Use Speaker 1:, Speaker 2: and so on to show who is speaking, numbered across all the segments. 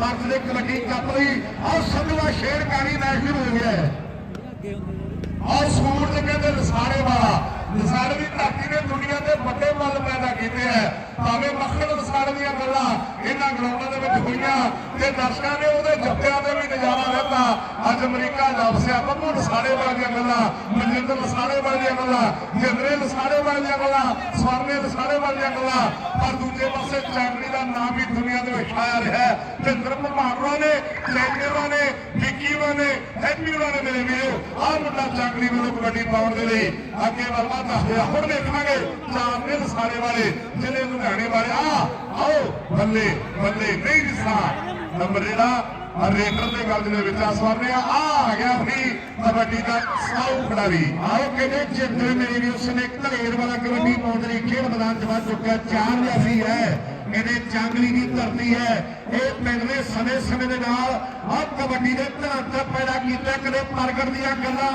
Speaker 1: ਭਾਰਤ ਦੇ ਕਬੱਡੀ ਕੱਪ ਲਈ ਆਹ ਸੰਧੂਆ ਸ਼ੇਰਕਾਰੀ ਮੈਚ ਸ਼ੁਰੂ ਹੋ ਗਿਆ ਹੈ। ਆਹ ਸੂਰਜ ਕਹਿੰਦੇ ਲਸਾੜੇ ਵਾਲਾ। ਲਸਾੜੇ ਦੀ ਧਰਤੀ ਨੇ ਦੁਨੀਆ ਦੇ ਵੱਡੇ ਮੱਲ ਪੈਦਾ ਕੀਤੇ ਹੈ। ਭਾਵੇਂ ਮੱਖਣ ਲਸਾੜੇ ਦੀਆਂ ਗੱਲਾਂ ਇਹਨਾਂ ਗਰਾਊਂਡਾਂ ਦੇ ਵਿੱਚ ਹੋਈਆਂ ਤੇ ਦਰਸ਼ਕਾਂ ਨੇ ਉਹਦੇ ਜੱਫਿਆਂ ਦੇ ਵੀ ਨਜ਼ਾਰਾ ਲੈਂਦਾ ਅੱਜ ਅਮਰੀਕਾ ਜਾ ਬੱਬੂ ਲਸਾੜੇ ਵਾਲੇ ਦੀਆਂ ਗੱਲਾਂ, ਮਨਜਿੰਦਰ ਲਸਾੜੇ ਵਾਲੇ ਦੀਆਂ ਗੱਲਾਂ ਜਿੰਦਰੇ ਲਸਾੜੇ ਵਾਲੇ ਦੀਆਂ ਗੱਲਾਂ ਸਵਰਨੇ ਲਸਾੜੇ ਵਾਲੇ ਦੀਆਂ ਗੱਲਾਂ। ਪਰ ਦੂਜੇ ਪਾਸੇ ਚੈਂਪੀ ਦਾ ਨਾਮ ਵੀ ਦੁਨੀਆ ਦੇ ਵਿੱਚ ਆਇਆ ਰਿਹਾ ਹੈ। ਤੇ ਧਰਮਮਾਨਵਾ ਨੇ ਚੈਂਪੀਅਨਾਂ ਨੇ ਵਿੱਕੀ ਨੇ ਹੈਪੀ ਹੋਰਾਂ ਨੇ ਮੇਰੇ ਵੀਰੋ ਆਹ ਮੁੰਡਾ ਚਾਕਰੀ ਵੱਲੋਂ ਕਬੱਡੀ ਪਾਉਣ ਦੇ ਲਈ ਅੱਗੇ ਵੱਲਵਾ ਦੱਸਦੇ ਆ। ਹੁਣ ਦੇਖਾਂਗੇ ਚਾਰਨੇ ਸਾਰੇ ਵਾਲੇ, ਜ਼ਿਲ੍ਹੇ ਲੁਧਿਆਣੇ ਵਾਲੇ। ਆ, ਆਓ, ਬੱਲੇ ਬੱਲੇ, ਨਹੀਂ ਦਿਸਾ ਨੰਬਰ ਜਿਹੜਾ ਰੇਡਰ ਦੇ ਗੱਲ ਦੇ ਵਿੱਚ ਆ, ਸਵਾਰਨੇ ਆ ਆ ਆ ਗਿਆ ਵੀ ਕਬੱਡੀ ਦਾ ਸਾਊ ਖਿਡਾਰੀ। ਆਓ ਕਹਿੰਦੇ ਜਿੰਦਰ ਮੇਰੀ ਵੀ ਉਸਨੇ ਧਲੇਰ ਵਾਲਾ ਕਬੱਡੀ ਪਾਉਣ ਦੇ ਲਈ ਖੇਡ ਮੈਦਾਨ 'ਚ ਵੱਜ ਚੁੱਕਿਆ। ਚਾਰ ਜਾਫੀ ਹੈ। ਕਹਿੰਦੇ ਚਾਂਗਲੀ ਦੀ ਧਰਤੀ ਹੈ। ਇਹ ਪਿੰਡ ਦੇ ਸਮੇਂ ਸਮੇਂ ਦੇ ਨਾਲ ਆਹ ਕਬੱਡੀ ਦੇ ਧਨਾਤਾ ਪੈਦਾ ਕੀਤਾ। ਕਦੇ ਪ੍ਰਗਟ ਦੀਆਂ ਗੱਲਾਂ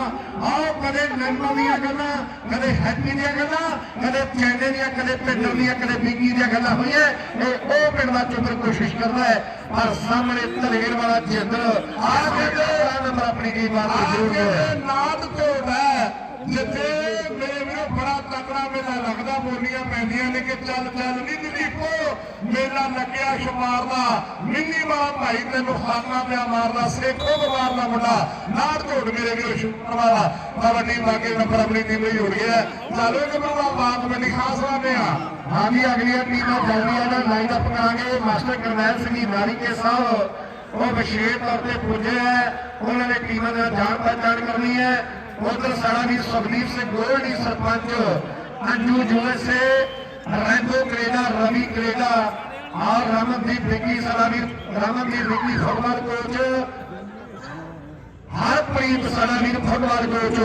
Speaker 1: ਆਹ ਕਦੇ ਨੰਨੂ ਦੀਆਂ ਗੱਲਾਂ ਕਦੇ ਹੈਪੀ ਦੀਆਂ ਗੱਲਾਂ ਕਦੇ ਚੈਨੇ ਦੀਆਂ ਕਦੇ ਪਿੰਡਾਂ ਦੀਆਂ ਕਦੇ ਬੀਕੀ ਦੀਆਂ ਗੱਲਾਂ ਹੋਈਆਂ। ਇਹ ਉਹ ਪਿੰਡ ਦਾ ਚੁੱਕਣ ਕੋਸ਼ਿਸ਼ ਕਰਦਾ ਹੈ। ਪਰ ਸਾਹਮਣੇ ਧਲੇਰ ਵਾਲਾ ਜਿੰਦਰ ਆ ਕਹਿੰਦੇ ਨੰਬਰ ਆਪਣੀ ਟੀਮ ਵਾਲਾ ਜ਼ਰੂਰ ਹੈ ਨਾਦ ਝੋੜਾ ਜਿੱਥੇ ਮੇਰੇ ਵੀਰੋ ਬੜਾ ਤਕੜਾ ਮੇਲਾ ਲੱਗਦਾ ਬੋਲੀਆਂ ਪੈਂਦੀਆਂ ਨੇ ਕਿ ਚੱਲ ਚੱਲ ਨੀ ਦਲੀਪੋ ਮੇਲਾ ਲੱਗਿਆ ਸ਼ਮਾਰ ਦਾ। ਮਿੰਨੀ ਵਾਲਾ ਭਾਈ ਤੈਨੂੰ ਖਾਨਾ ਪਿਆ ਮਾਰਦਾ, ਸੇਖੋ ਬਵਾਰ ਦਾ ਮੁੰਡਾ। ਨਾੜ ਝੋੜ ਮੇਰੇ ਵੀਰੋ, ਸ਼ੁਕਰ ਵਾਲਾ। ਕਬੱਡੀ ਬਾਗੇ ਨੰਬਰ ਆਪਣੀ ਟੀਮ ਲਈ ਹੋ ਗਿਆ ਚਾਲੋ ਕਿ ਬੜਾ ਬਾਤ ਬਣੀ ਖਾਸ ਵਾਦੇ ਆ। ਹਾਂਜੀ ਅਗਲੀਆਂ ਟੀਮਾਂ ਜਲਦੀਆਂ ਦਾ ਲਾਈਨ ਅਪ ਕਰਾਂਗੇ। ਮਾਸਟਰ ਕਰਨੈਲ ਸਿੰਘ ਜੀ ਨਾਰੀਕੇ ਸਾਹਿਬ ਉਹ ਵਿਸ਼ੇਸ਼ ਤੌਰ ਤੇ ਪੁੱਜੇ ਹੈ। ਉਹਨਾਂ ਨੇ ਟੀਮਾਂ ਦਾ ਜਾਣ ਪਛਾਣ ਕਰਨੀ ਹੈ। ਉਧਰ ਸਾਡਾ ਵੀ Sukhdeep Singh, Goldy sarpanch. Anju Jose Rambo Canada Ravi Canada ਔਰ ਰਮਨਦੀਪ ਵਿੱਕੀ ਸਾਡਾ ਵੀ ਰਮਨਦੀਪ ਵਿੱਕੀ ਫੁੱਟਬਾਲ ਕੋਚ ਹਰਪ੍ਰੀਤ ਵੀਰ ਫੁੱਟਬਾਲ ਕੋਚ।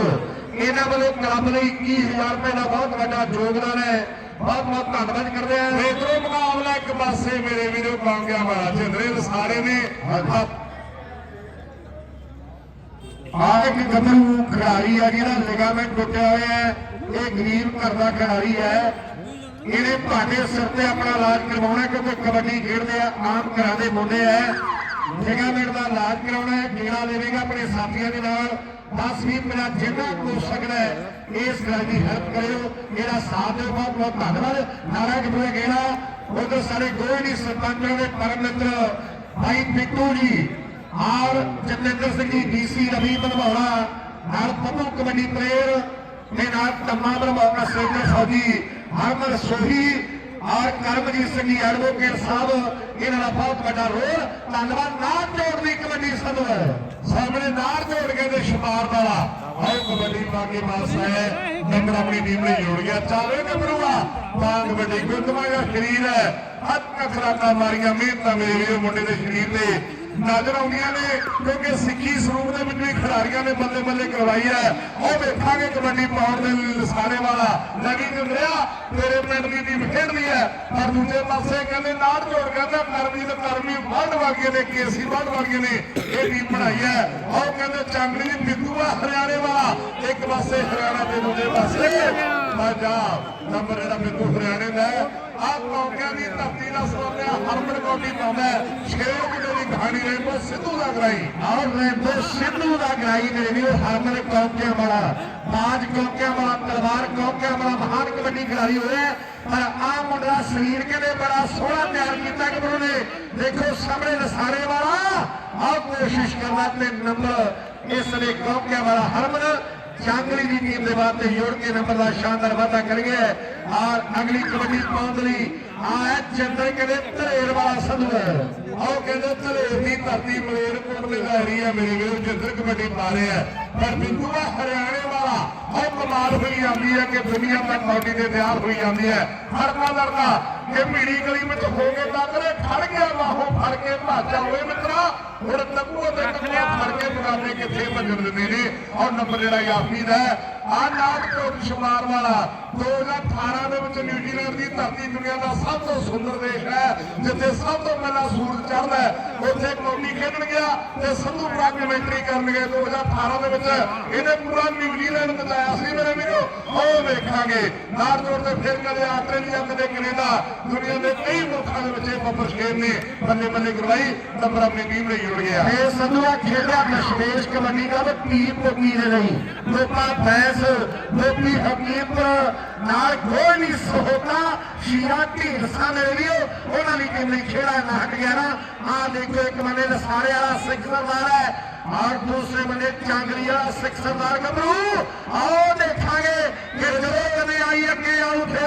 Speaker 1: ਇਹਨਾਂ ਵੱਲੋਂ ਕਲੱਬ ਲਈ 21000 ਰੁਪਏ ਦਾ ਬਹੁਤ ਵੱਡਾ ਯੋਗਦਾਨ ਹੈ। ਬਹੁਤ ਬਹੁਤ ਧੰਨਵਾਦ ਕਰਦੇ ਹਾਂ। ਰੇਤਰੋ ਮੁਕਾਬਲਾ ਇੱਕ ਪਾਸੇ ਮੇਰੇ ਵੀਰੋ ਕਾਂਗਿਆ ਵਾਲਾ ਜਿੰਦਰੇ ਲਸਾਰੇ ਨੇ। ਆ ਇੱਕ ਗੱਭਰੂ ਖਿਡਾਰੀ ਆ ਜਿਹੜਾ ਲਿਗਾਮੈਂਟ ਟੁੱਟਿਆ ਹੋਇਆ ਹੈ। ਇਹ ਗਰੀਬ ਘਰ ਦਾ ਖਿਡਾਰੀ ਹੈ। ਇਹਨੇ ਤੁਹਾਡੇ ਸਿਰ ਤੇ ਆਪਣਾ ਇਲਾਜ ਕਰਵਾਉਣਾ ਕਿਉਂਕਿ ਕਬੱਡੀ ਖੇਡਦੇ ਆ, ਆਮ ਘਰਾਂ ਦੇ ਮੁੰਡੇ ਆ। ਲਿਗਾਮੈਂਟ ਦਾ ਇਲਾਜ ਕਰਾਉਣਾ ਹੈ ਗੇੜਾ ਦੇਵੇਗਾ ਆਪਣੇ ਸਾਥੀਆਂ ਦੇ ਨਾਲ। 10 20 ਮਿੰਟ ਜਿੰਨਾ ਹੋ ਸਕਦਾ ਹੈ, ਇਸ ਗੱਲ ਦੀ ਹੈਲਪ ਕਰਿਓ। ਇਹਦਾ ਸਾਥ ਦਿਓ, ਬਹੁਤ ਬਹੁਤ ਧੰਨਵਾਦ। ਨਾਰਾ ਕਿਬਰੇ ਗੇੜਾ ਉਧਰ ਸਾਰੇ ਗੋਲਡੀ ਸਰਪੰਚਾਂ ਦੇ ਪਰਮ ਮਿੱਤਰ, ਭਾਈ ਪਿੱਟੂ ਜੀ। ਔਰ ਜਤਿੰਦਰ ਸਿੰਘ ਜੀ, ਡੀਸੀ ਰਵੀ ਬਨਵਾਲਾ ਨਾਲ ਪੱਪੂ ਕਬੱਡੀ ਪਲੇਅਰ ਤੇ ਨਾਲ ਤਮਾ ਬਨਵਾਲਾ ਸੇਵਰ ਫੌਜੀ ਹਰਮਨ ਸੋਹੀ ਔਰ ਕਰਮਜੀਤ ਸਿੰਘ ਜੀ ਐਡਵੋਕੇਟ ਸਾਹਿਬ, ਇਹਨਾਂ ਦਾ ਬਹੁਤ ਵੱਡਾ ਰੋਲ। ਧੰਨਵਾਦ ਨਾਰ ਜੋੜਦੀ ਕਬੱਡੀ ਸੰਧੂ ਸਾਹਮਣੇ ਨਾਰ ਜੋੜ ਕੇ ਤੇ ਸ਼ਮਾਰ ਵਾਲਾ ਆਓ ਕਬੱਡੀ ਬਾਕੀ ਪਾਸ ਹੈ। ਨੰਬਰ ਆਪਣੀ ਟੀਮ ਲਈ ਜੋੜ ਗਿਆ। ਚਾਲੇ ਨੰਬਰੂਆ ਬਾਗ ਕਬੱਡੀ ਗੁੰਦਮਾ ਸਰੀਰ ਹੈ। ਹੱਥ ਕਸਰਤਾਂ ਮਾਰੀਆਂ, ਮਿਹਨਤਾਂ ਮੇਰੇ ਵੀਰ ਮੁੰਡੇ ਦੇ ਸਰੀਰ ਤੇ। ਨਜ਼ਰ ਆਉਂਦੀਆਂ ਨੇ, ਕਿਉਂਕਿ ਸਿੱਖੀ ਸਰੂਪ ਦੇ ਵਿੱਚ ਵੀ ਖਿਡਾਰੀਆਂ ਨੇ ਬੱਲੇ ਬੱਲੇ ਕਰਵਾਈ ਹੈ। ਉਹ ਵੇਖਾਂਗੇ ਕਬੱਡੀ ਪਾਉਣ ਦੇ ਲਸਾਰੇ ਵਾਲਾ ਨਵੀਂ ਜੰਦਰਿਆ, ਤੇਰੇ ਪਿੰਡ ਦੀ ਟੀਮ ਖੇਡਦੀ ਹੈ। ਪਰ ਦੂਜੇ ਪਾਸੇ ਕਹਿੰਦੇ ਨਾੜ ਜੋੜ ਕਹਿੰਦਾ ਕਰਮੀ ਤੇ ਕਰਮੀ ਵੱਡ ਵਰਗੇ ਨੇ ਕੇਸੀ ਵੱਡ ਵਰਗੇ ਨੇ, ਇਹ ਟੀਮ ਬਣਾਈ ਹੈ। ਉਹ ਕਹਿੰਦੇ ਚਾਂਗਲੀ ਦੀ ਬਿੱਦੂ ਆ ਹਰਿਆਣੇ ਵਾਲਾ, ਇੱਕ ਪਾਸੇ ਹਰਿਆਣਾ ਤੇ ਦੂਜੇ ਪਾਸੇ। ਪੰਜਾਬ ਨੰਬਰ ਜਿਹੜਾ ਬਿੱਦੂ ਹਰਿਆਣੇ ਦਾ ਆਹ ਕੌਕਿਆਂ ਦੀ ਧਰਤੀ ਦਾ ਸੋਨਿਆ ਹਰਮਨ ਕੋਟੀ ਪਾਉਂਦਾ ਸ਼ੇਰ ਕਿਤੇ ਦੀ ਕਹਾਣੀ ਰੇਂਬੋ ਸਿੱਧੂ ਦਾ ਗਰਾਈ। ਔਰ ਰੇਂਬੋ ਸਿੱਧੂ ਦਾ ਗਰਾਈ ਮੇਰੇ ਵੀਰੋ ਹਰਮਨ ਕੌਕਿਆਂ ਵਾਲਾ ਬਾਜ ਕੌਕਿਆਂ ਵਾਲਾ ਤਲਵਾਰ ਕੌਕਿਆਂ ਵਾਲਾ ਮਹਾਨ ਕਬੱਡੀ ਖਿਡਾਰੀ ਹੋਇਆ ਪਰ ਆਹ ਮੁੰਡਾ ਸਰੀਰ ਕਹਿੰਦੇ ਬੜਾ ਸੋਹਣਾ ਤਿਆਰ ਕੀਤਾ ਕਿ ਨੇ? ਦੇਖੋ ਸਾਹਮਣੇ ਨਸਾਰੇ ਵਾਲਾ। ਆਹ ਕੋਸ਼ਿਸ਼ ਕਰਦਾ ਤੇ ਨੰਬਰ ਇਸ ਨੇ ਕੌਕਿਆਂ ਵਾਲਾ ਹਰਮਨ ਚਾਂਗਲੀ ਦੀ ਟੀਮ ਦੇ ਵਾਸਤੇ ਜੋੜ ਕੇ ਨੰਬਰ ਦਾ ਸ਼ਾਨਦਾਰ ਵਾਧਾ ਕਰ ਗਿਆ ਔਰ ਅਗਲੀ ਕਬੱਡੀ ਪਾਉਣ ਲਈ ਆ ਚੰਦਰ ਕਹਿੰਦੇ ਧਲੇਰ ਵਾਲਾ ਸੰਧੂ ਹੈ ਆਓ ਕਹਿੰਦੇ ਧਲੇਰ ਦੀ ਧਰਤੀ ਮਲੇਰਕੋਟਲੇ ਦਾ ਏਰੀਆ ਮੇਰੇ ਵੀਰੋ ਜਿੱਧਰ ਕਬੱਡੀ ਪਾ ਰਿਹਾ ਪਰ ਬਿੰਦੂਆ ਹਰਿਆਣੇ ਵਾਲਾ। ਉਹ ਕਮਾਲ ਹੋਈ ਜਾਂਦੀ ਹੈ ਕਿ ਦੁਨੀਆ ਤੱਕ ਕਬੱਡੀ ਦੇ ਤਿਆਰ ਹੋਈ ਜਾਂਦੀ ਹੈ। ਹੜਕਾ ਲੜਦਾ ਕਿ ਮੀੜੀ ਗਲੀ ਵਿੱਚ ਹੋ ਕੇ ਟੱਕਰੇ ਖੜ ਗਿਆ ਬਾਹੋਂ ਫੜ ਕੇ ਭਾਜਾ ਹੋਏ ਮਿੱਤਰਾ। ਹੁਣ ਤੱਕੂ ਤੇ ਤੱਕੂ ਫੜ ਕੇ ਮੁਕਾਬਲੇ ਕਿੱਥੇ ਭੱਜਣ ਦਿੰਦੇ ਨੇ? ਔਰ ਨੰਬਰ ਜਿਹੜਾ ਯਾਫੀਦ ਹੈ ਆ ਨਾਮ ਕੋਟ ਸ਼ਮਾਰ ਵਾਲਾ। 2018 ਦੇ ਵਿੱਚ ਨਿਊਜ਼ੀਲੈਂਡ ਦੀ ਧਰਤੀ ਦੁਨੀਆ ਦਾ ਸਭ ਤੋਂ ਸੁੰਦਰ ਦੇਸ਼ ਹੈ ਜਿੱਥੇ ਸਭ ਤੋਂ ਪਹਿਲਾਂ ਸੂਰਜ ਚੜ੍ਹਦਾ ਹੈ। ਉੱਥੇ ਕੌਮੀ ਖੇਡਣ ਗਿਆ ਤੇ ਸੰਧੂ ਬੜਾ ਕਮੈਂਟਰੀ ਕਰਨ 2018 ਦੇ ਵਿੱਚ। ਇਹਨੇ ਪੂਰਾ ਨਿਊਜ਼ੀਲੈਂਡ ਬਚਾਇਆ ਸੀ ਮੇਰੇ ਵੀਰੋ। ਉਹ ਵੇਖਾਂਗੇ। ਨਾਲ ਜੋੜ ਤੇ ਫਿਰ ਕਦੇ ਆਸਟ੍ਰੇਲੀਆ ਕਦੇ ਕੈਨੇਡਾ ਦੁਨੀਆ ਦੇ ਕਈ ਮੁਲਕਾਂ ਦੇ ਵਿੱਚ ਇਹ ਬੱਬਰ ਸ਼ੇਰ ਨੇ ਬੱਲੇ ਬੱਲੇ ਕਰਵਾਈ। ਨੰਬਰ ਆਪਣੀ ਟੀਮ ਲਈ ਜੁੜ ਗਿਆ।
Speaker 2: ਇਹ ਸੰਧੂਆ ਖੇਡਿਆ ਦਸ਼ਮੇਸ਼ ਕਬੱਡੀ ਦਾ ਤੇ ਪੀਰ ਦੇ ਲਈ। ਲੋਪਾ ਬੈਂਸ ਲੋਪੀ ਹਕੀਮਪੁਰ, ਨਾਲ ਕੋਈ ਨਹੀਂ ਸਹੋਤਾ ਸ਼ੀਰਾ ਢੀਂਡਸਾ ਲੈ ਵੀਓ ਉਹਨਾਂ ਦੀ ਟੀਮ ਲਈ ਖੇੜਾ ਹਟ ਗਿਆ ਨਾ ਆ ਦੇਖੋ ਇੱਕ ਬੰਦੇ ਲਸਾਰੇ ਵਾਲਾ ਸਿਕਸਰਦਾਰ ਹੈ। ਔਰ ਦੂਸਰੇ ਬੰਦੇ ਚਾਂਗਲੀ ਵਾਲਾ ਸਿਕਸਰਦਾਰ ਗੱਭਰੂ। ਆਓ ਦੇਖਾਂਗੇ ਕਿ ਜਦੋਂ ਕਦੇ ਆਈ ਅੱਗੇ ਆਉ ਫਿਰ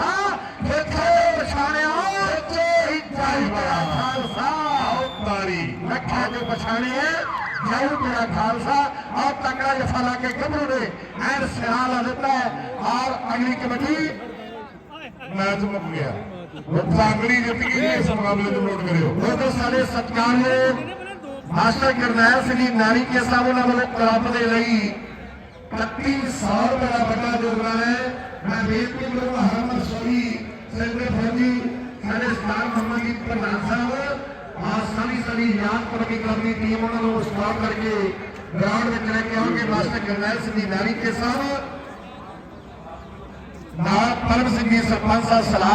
Speaker 2: ਹਾਂ ਕਿੱਥੇ ਪਛਾਣਿਆ। ਕਿੱਥੇ ਚਾਹੀਦਾ ਖਾਲਸਾ।
Speaker 1: ਤਾਰੀ।
Speaker 2: ਰੱਖਿਆ ਜੋ ਪਛਾਣੇ ਹੈ। ਜਾਉ ਤੇਰਾ ਖਾਲਸਾ। ਆਹ ਤਕੜਾ ਜਫਾ ਲਾ ਕੇ ਗੱਭਰੂ ਨੇ ਐਨ ਸਿਰਾ ਲਾ ਦਿੱਤਾ। ਹੈ ਔਰ ਅਗਲੀ ਕਬੱਡੀ।
Speaker 1: ਮੈਚ ਮੁੱਕ ਗਿਆ। ਉਹ ਕਾਂਗੜੀ ਜਿੱਤ ਗਈ ਜੀ, ਇਸ ਮੁਕਾਬਲੇ ਨੂੰ ਨੋਟ ਕਰਿਓ
Speaker 2: ਉਹਦੇ ਸਾਡੇ ਸਤਿਕਾਰਯੋਗ ਮਾਸਟਰ ਗੁਰਨੈਲ ਸਿੰਘ ਜੀ ਨਾਰੀ ਕੇ ਸਾਹਿਬ ਉਹਨਾਂ ਵੱਲੋਂ ਕਲੱਬ ਦੇ ਲਈ 3100 ਰੁਪਏ ਦਾ ਵੱਡਾ ਯੋਗਦਾਨ ਹੈ ਮੈਂ ਬੇਨਤੀ ਕਰੂੰਗਾ ਹਰਮਨ ਸੋਈ ਸੈਂਟਰ ਫੌਜੀ ਸਾਡੇ ਸਟਾਰ ਮੁਹੰਮਦ ਜੀ ਪ੍ਰਧਾਨ ਸਾਹਿਬ ਆ ਸਾਰੀ ਸਾਰੀ ਯਾਦ ਕਬੱਡੀ ਕਲੱਬ ਦੀ ਟੀਮ ਉਹਨਾਂ ਨੂੰ ਸਪਾਰ ਕਰਕੇ ਗਰਾਊਂਡ ਵਿੱਚ ਲੈ ਕੇ ਆਉਣਗੇ ਮਾਸਟਰ ਗੁਰਨੈਲ ਸਿੰਘ ਜੀ ਨਾਰੀ ਕੇ ਸਾਹਿਬ ਨਾਲ ਪਰਮ ਸਿੰਘ ਜੀ ਸਰਪੰਚ ਸਾਹਿਬ ਸਲਾਮ